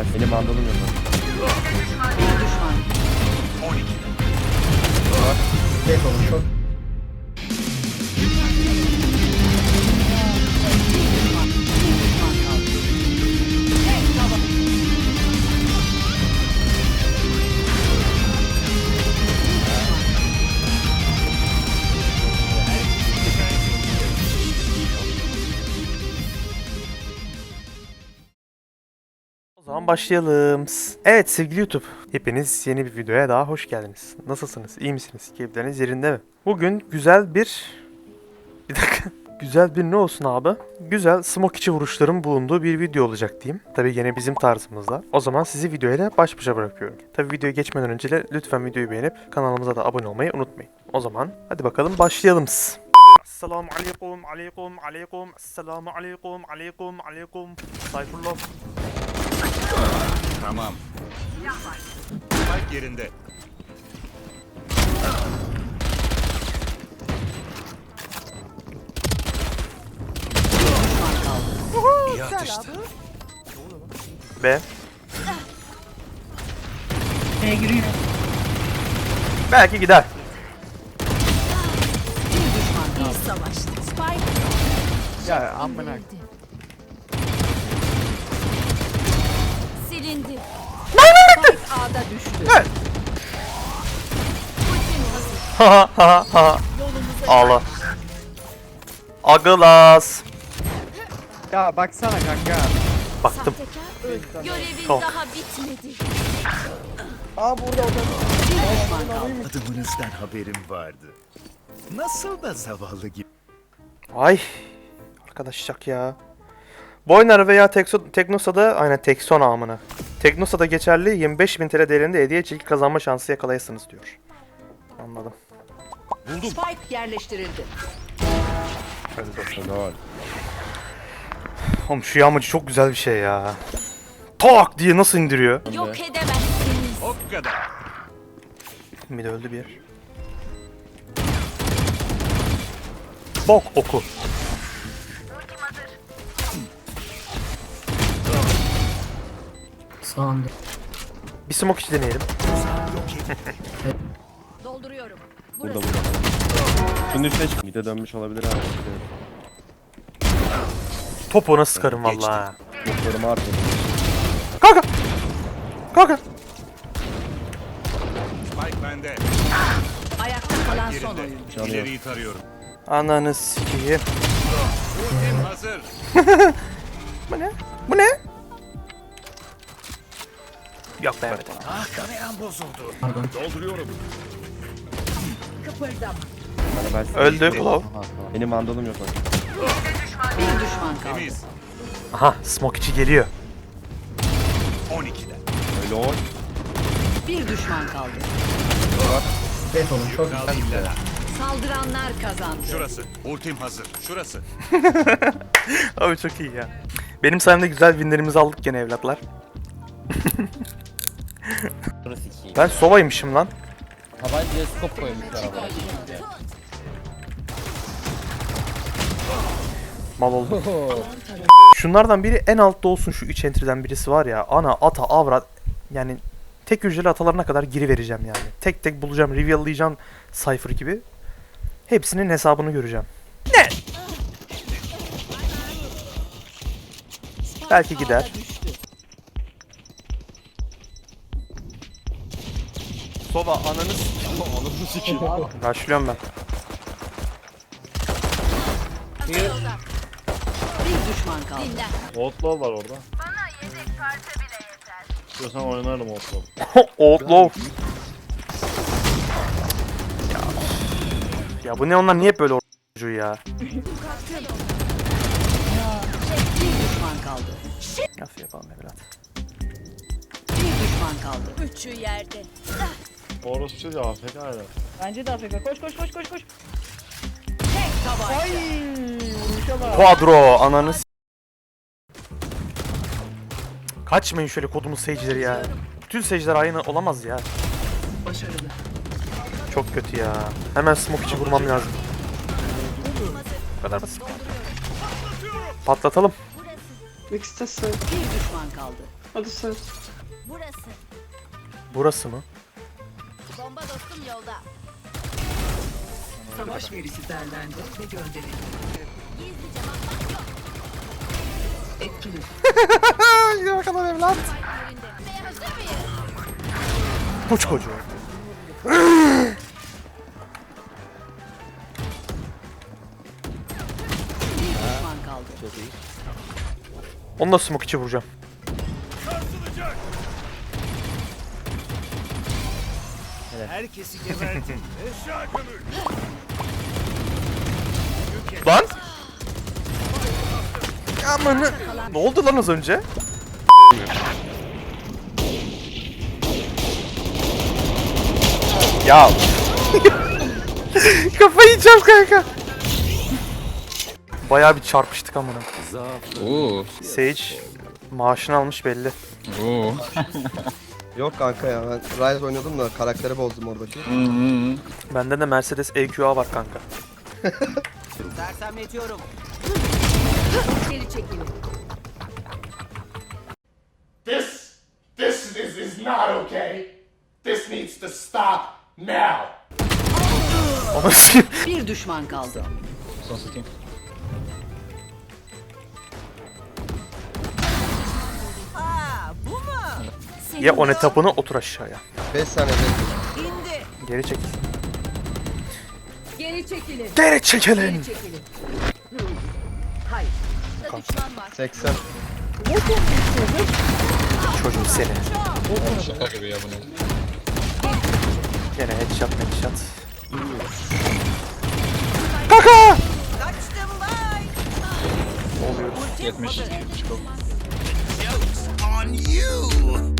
Ben benim mandalım yok. Bir düşman. Tek olun zaman başlayalım. Evet sevgili YouTube, hepiniz yeni bir videoya daha hoş geldiniz. Nasılsınız? İyi misiniz? Keyifleriniz yerinde mi? Bugün güzel bir... Bir dakika. Güzel bir ne olsun abi? Güzel smoke içi vuruşların bulunduğu bir video olacak diyeyim. Tabii yine bizim tarzımızda. O zaman sizi videoyla baş başa bırakıyorum. Tabii videoya geçmeden önce de lütfen videoyu beğenip kanalımıza da abone olmayı unutmayın. O zaman hadi bakalım başlayalım. Esselamu aleyküm, aleyküm, aleyküm, esselamu aleyküm, aleyküm, aleyküm. Sayfullah. Tamam. Spike yerinde. İyi atıştı. B. E giriyor. Belki gider. Bir düşman kaldı. savaştı. Spike Ya amına. Silindi. Spike A'da düştü. Ha ha ha. Ağla. Agılas. Ya baksana kanka. Baktım. Görevin daha bitmedi. Bir düşman kaldı. Adımınızdan haberim vardı. Nasıl da zavallı gibi. Ay. Arkadaşacak ya. Boynar veya Tekso- Teknosa'da aynen Tekson amına. Teknosa'da geçerli 25.000 TL değerinde hediye çeki kazanma şansı yakalayasınız diyor. Anladım. Spike yerleştirildi. Lol. Oğlum şu yağmacı çok güzel bir şey ya. Tak diye nasıl indiriyor? Yok edemezsiniz. O kadar. Bir de öldü bir yer. Bok oku. Sağında. Bir smoke içi deneyelim. Dolduruyorum. Burada Burası. burada. Şunun üstüne çık. Mide dönmüş olabilir abi. Topuğuna sıkarım vallahi. ha. Yoklarım artık. Kanka. Kanka. Spike bende. Ayakta kalan son yok. İleriyi tarıyorum. Ananı sikeyim. Ultim hazır. Bu ne? Bu ne? Yok be evet. Ah kanayan bozuldu. Dolduruyorum. Kıpırdama. Bana ben Öldü Claw. Benim mandalım yok. bak. Bir düşman kaldı. Temiz. Aha smoke içi geliyor. 12'de. Öyle ol. Bir düşman kaldı. Tek olun çok. Kaldı iptal. Saldıranlar kazandı. Şurası. Ultim hazır. Şurası. Abi çok iyi ya. Benim sayemde güzel winlerimizi aldık gene evlatlar. ben sovaymışım lan. Tabancaya skop koymuşlar ama. Mal oldu. Şunlardan biri en altta olsun şu 3 entry'den birisi var ya. Ana, ata, avrat. Yani tek hücreli atalarına kadar giri vereceğim yani. Tek tek bulacağım, reveal'layacağım Cypher gibi. Hepsinin hesabını göreceğim. Ne? Belki gider. Sova ananız. Ananı sikeyim. Başlıyorum ben. Bir düşman kaldı. Outlaw var orada. Bana yedek parça bile yeter. İstiyorsan oynarım Outlaw. Outlaw. Ya. ya bu ne onlar niye hep böyle çocuğu ya? Bir düşman kaldı. Nasıl yapalım evlat? Bir düşman kaldı. Üçü yerde. Şey ya AFK hala. Bence de Afrika. Koş koş koş koş koş. Tek tabanca. Quadro ananı s- Kaçmayın şöyle kodumuz seyircileri ya. Bütün seyirciler aynı olamaz ya. Başarılı. Çok kötü ya. Hemen smoke içi vurmam lazım. Bu kadar basit. Patlatalım. Bir düşman kaldı. Hadi sen. Burası. Burası mı? Bomba dostum yolda. Savaş verisi derlendi ve gönderildi. Gizlice bakmak yok. Etkili. Hadi bakalım evlat. Ve hazır mıyız? Bu çocuğu. Smoke içi vuracağım. Herkesi gebertin. Lan! Amanı. Ne oldu lan az önce? ya. Kafayı yiyeceğim kanka. Bayağı bir çarpıştık amına. Oo. Sage maaşını almış belli. Oo. Yok kanka ya ben Rise oynadım da karakteri bozdum oradaki. Bende de Mercedes EQA var kanka. Geri çekilin. This, this is, is not okay. This needs to stop now. Bir düşman kaldı. Son satayım. Ya o ne tapını otur aşağıya. 5 saniyede Geri çek. Geri çekilin. Geri çekilin. Geri çekilin. Hayır. Burada düşman var. 80. Çocuğum seni. Şaka gibi ya bunu. Gene headshot headshot. Kaka! Ne oluyor? 70. On you.